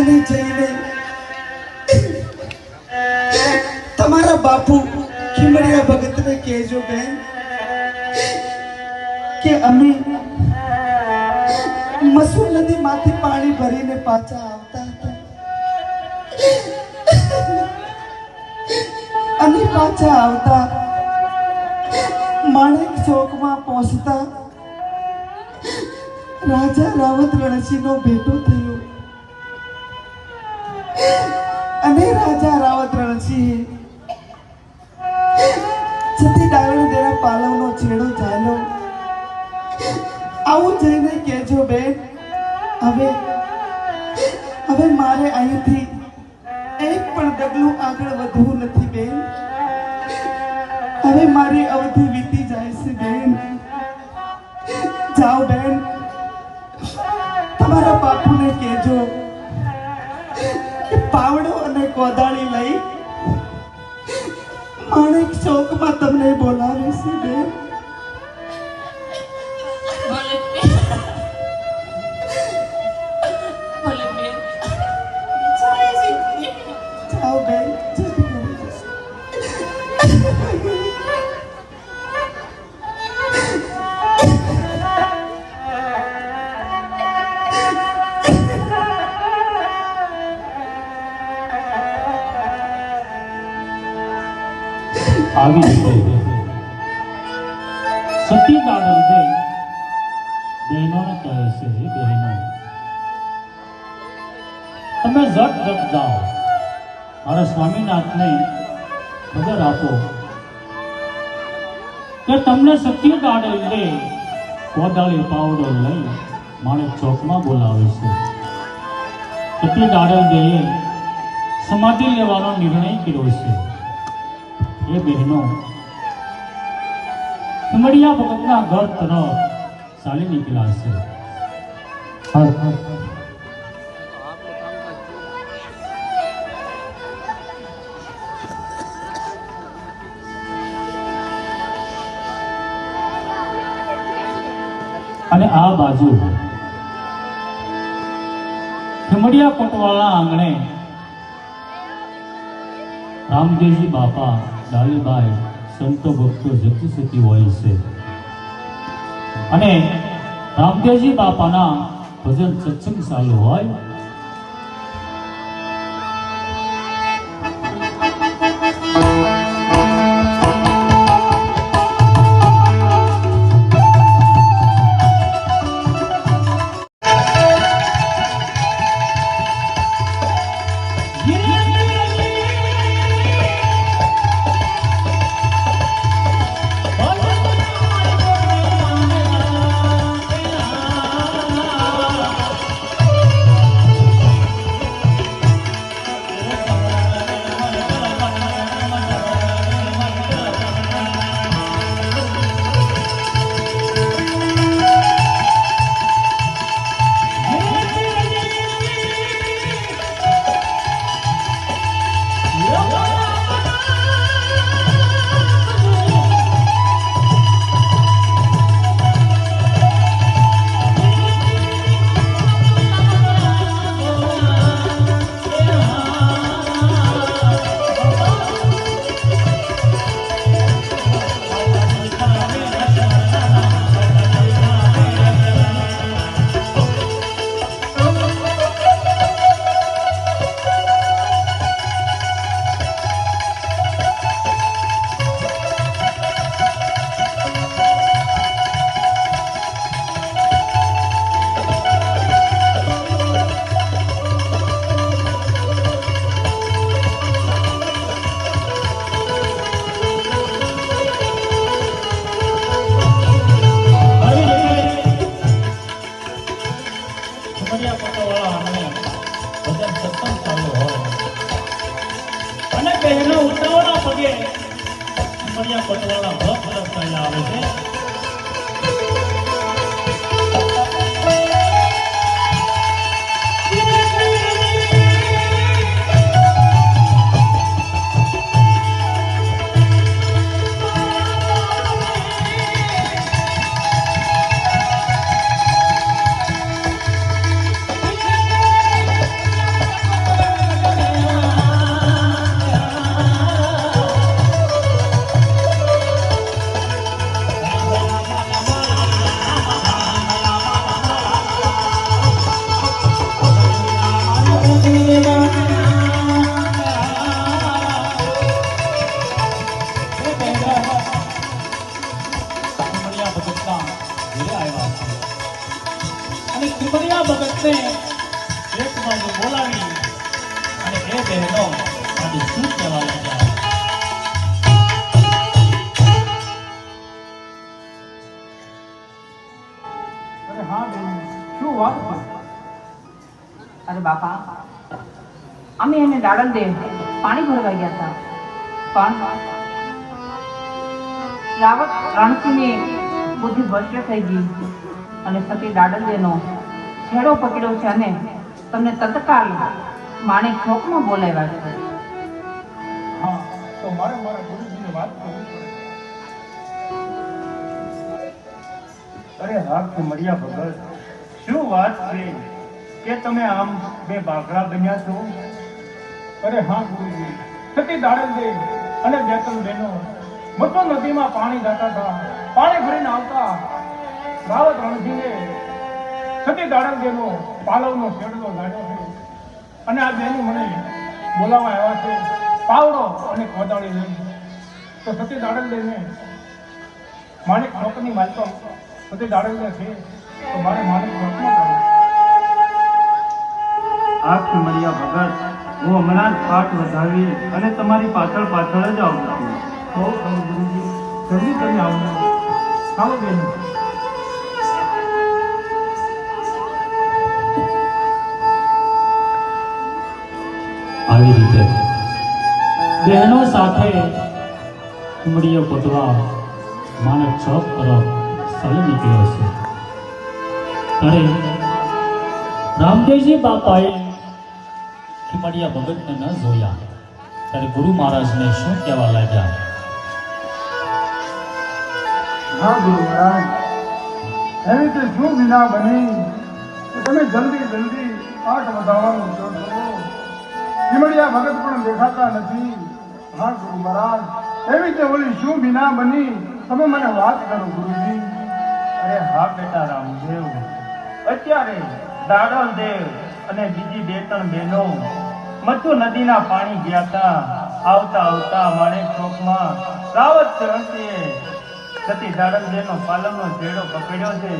અને જઈને તમારા બાપુ ખીમડિયા ભગતને કહેજો, બેન, કે અમે મસૂર નદીમાંથી પાણી ભરીને પાછા આવતા હતા. અને પાછા આવતા માણેક ચોકમાં પહોંચતા રાજા રાવત રણસિંહનો ભેટો થયો. અને રાજા રાવત રણસિંહ છતી ડાયણ દેરા પાલવનો છેડો ચાલ્યો. આવું જઈને કહેજો બેન, હવે હવે મારે અહીંથી એક પણ ડગલું આગળ વધવું નથી બેન. હવે મારી અવધિ વીતી જાય છે બેન. જાઓ બેન. તમારા બાપુને કહેજો. કોદાળી લઈ. માણેક ચોકમાં તમને બોલાવે છે બેન. મારા સ્વામીનાથને ખબર આપો કે તમને સત્ય દાડે લે. કોદાળી પાવડો લઈ માણેક ચોકમાં બોલાવે છે. સત્ય દાડે દેએ સમાધિ લેવાનો નિર્ણય કર્યો છે. એ બહેનો ઉમડિયા ભગતના ઘર તરફ ચાલી નીકળ્યા છે. બાજુ. ખમડિયા કોટવાળા આંગણે રામદેવજી બાપા ડાલીબાઈ સંતો ભક્તો જતી સતી હોય છે. અને રામદેવજી બાપાના ભજન સત્સંગ ચાલુ હોય. મર્યા પટાવાળા અને ભજન સત્સંગ અને બહેનો ઉતાવળા પગે મર્યા પટવાળા ભક્ત રસ્તા આવે છે. અમે દે પાણી ભરવા ગયા હતા. પણ રાવત રણસિંહની બુદ્ધિ ભ્રષ્ટ થઈ ગઈ અને સતી દાડલ દેનો છેડો પકડ્યો છે અને તમને તત્કાલ માણેક ચોકમાં બોલાવ્યા છે. અરે હા કુમરિયા ભગત શું વાત છે? કે તમે આમ બે બાઘડા બન્યા છો? અરે હા ગુરુજી. સતી દાડલ અને બેતલ બહેનો. મતો નદીમાં પાણી જતા હતા. પાણી ભરીને આવતા રાવત રણજીને સતી દાડલ દેનો પાલવનો શેડલો ગાડ્યો છે. અને આ બેનું મને બોલાવવા આવ્યા છે. પાવડો અને કોદાળી લઈ. તો સતી દાડલ દેને માણેક નોકરની માલકો, સતી દાડલ છે, તો મારે માણેક ચોકમાં આત્મમર્યા ભગત હું હમણાં જ પાઠ વધાવી અને તમારી પાછળ પાછળ જ આવતા આવી. રીતે બહેનો સાથે ઉમડીઓ કોટવા માણેક ચોક તરફ ચાલી નીકળ્યો છે. ત્યારે રામદેવજી બાપાએ કુમડિયા ભગતને ન જોયા. ત્યારે ગુરુ મહારાજને શું કહેવા લાગ્યા? હા, ગુરુ મહારાજ. એવી રીતે શું વિના બની તમે જલ્દી જલ્દી પાઠ વધારવાનું જો ચીમડિયા ભગત પણ દેખાતા નથી. હા, ગુરુ મહારાજ. એવી રીતે ઓલી શું વિના બની? તમે મને વાત કરો, ગુરુજી. અરે હા, બેટા રામદેવ. અત્યારે દાડલ દેવ અને બીજી બે ત્રણ બહેનો મચ્છુ નદીના પાણી ગયા હતા. આવતા આવતા માણેક ચોકમાં રાવત ચરણસિંહે સતી દાડલ દેવનો પાલવનો છેડો પકડ્યો છે.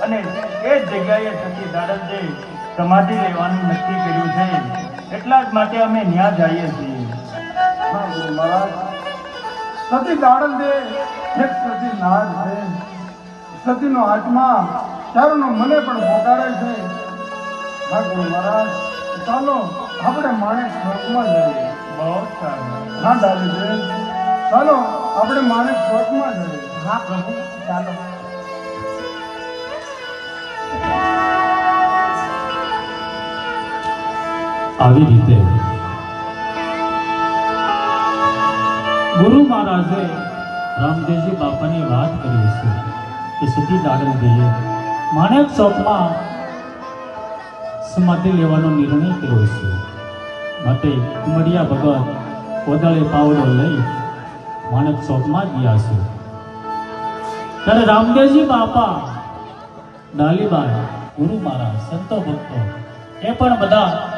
અને એ જ જગ્યાએ સતી દાડમજે સમાધિ લેવાનું નક્કી કર્યું છે. એટલા જ માટે અમે ન્યા જઈએ છીએ. સતી દાડમજે એક સતી નાદ છે. સતીનો આત્મા ચારનો મને પણ પોકારે છે. ભગવાન મહારાજ, ચાલો. આપણે માણેક સ્વર્ગમાં જઈએ. બહુ સારું હા દાદી ચાલો, આપણે માણેક સ્વર્ગમાં જઈએ. હા, પ્રભુ, ચાલો. આવી રીતે ગુરુ મહારાજે રામદેવજી બાપાની વાત કરી છે કે સતી દાડલ દેએ માણેક ચોકમાં સમાધિ લેવાનો નિર્ણય કર્યો છે માટે ઉમરિયા ભગત કોદળે પાવડો લઈ માણક ચોકમાં ગયા છે. ત્યારે રામદેવજી બાપા, ડાલીબાઈ ગુરુ મારા સંતો ભક્તો, એ પણ બધા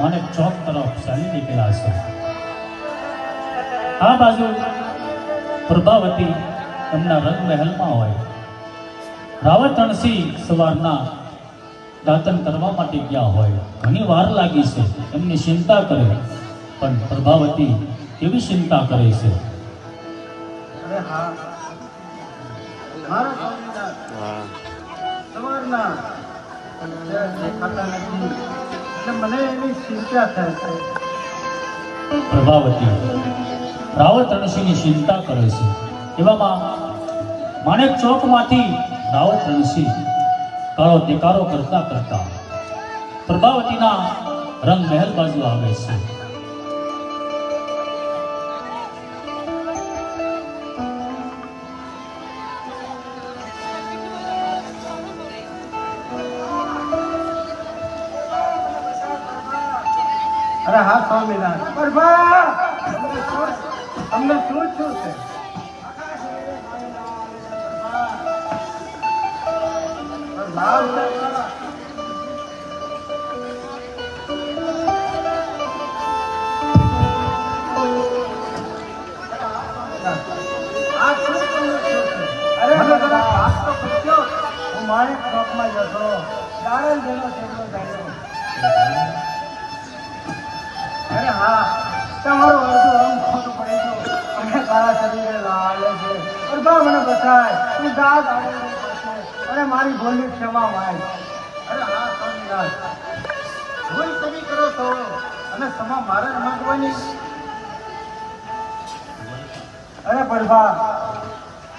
માણેક ચોક તરફ ચાલી નીકળ્યા છે. આ બાજુ પ્રભાવતી એમના રંગ મહેલમાં હોય. રાવતણસિંહ સવારના દાતન કરવા માટે ગયા હોય. ઘણી વાર લાગી છે એમની ચિંતા કરે. પણ પ્રભાવતી કેવી ચિંતા કરે છે. પ્રભાવતી રાવત રણસિંહની ચિંતા કરે છે. એવામાં માણેક ચોકમાંથી રાવત રણસિંહ કાળો દેકારો કરતા કરતા પ્રભાવતીના રંગ મહેલ બાજુ આવે છે. અરે હા, સ્વામિનારાયણ. અમને શું શું છે? માણેક ચોકમાં જતો દાડલ જેનો છેલ્લો અરે હા, તમારો અડધું અંગ ખોટું પડે ગયું અને લાલે છે. અરબા મને બતાય. દાદ અને મારી ભૂલની ક્ષમા માંગ અરે હા સ્વામિનાથ ભૂલ તમે કરો છો? અને ક્ષમા મારે માંગવાની? અરે પ્રભા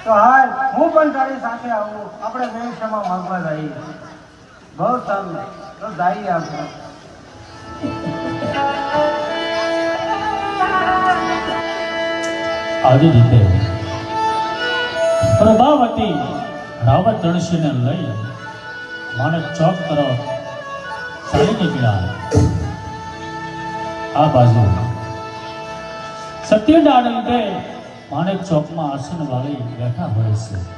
તો હાલ હું પણ તારી સાથે આવું. આપણે બે ક્ષમા માંગવા જઈએ. બહુ સારું. તો જઈએ આપણે. આવી રીતે પ્રભાવતી. રાવત રણસિંહને લઈ માણેક ચોક તરફ ચાલી નીકળ્યા આ બાજુ સત્યનારાયણ ડાળે માણેક ચોકમાં આસન વાળી બેઠા હોય છે.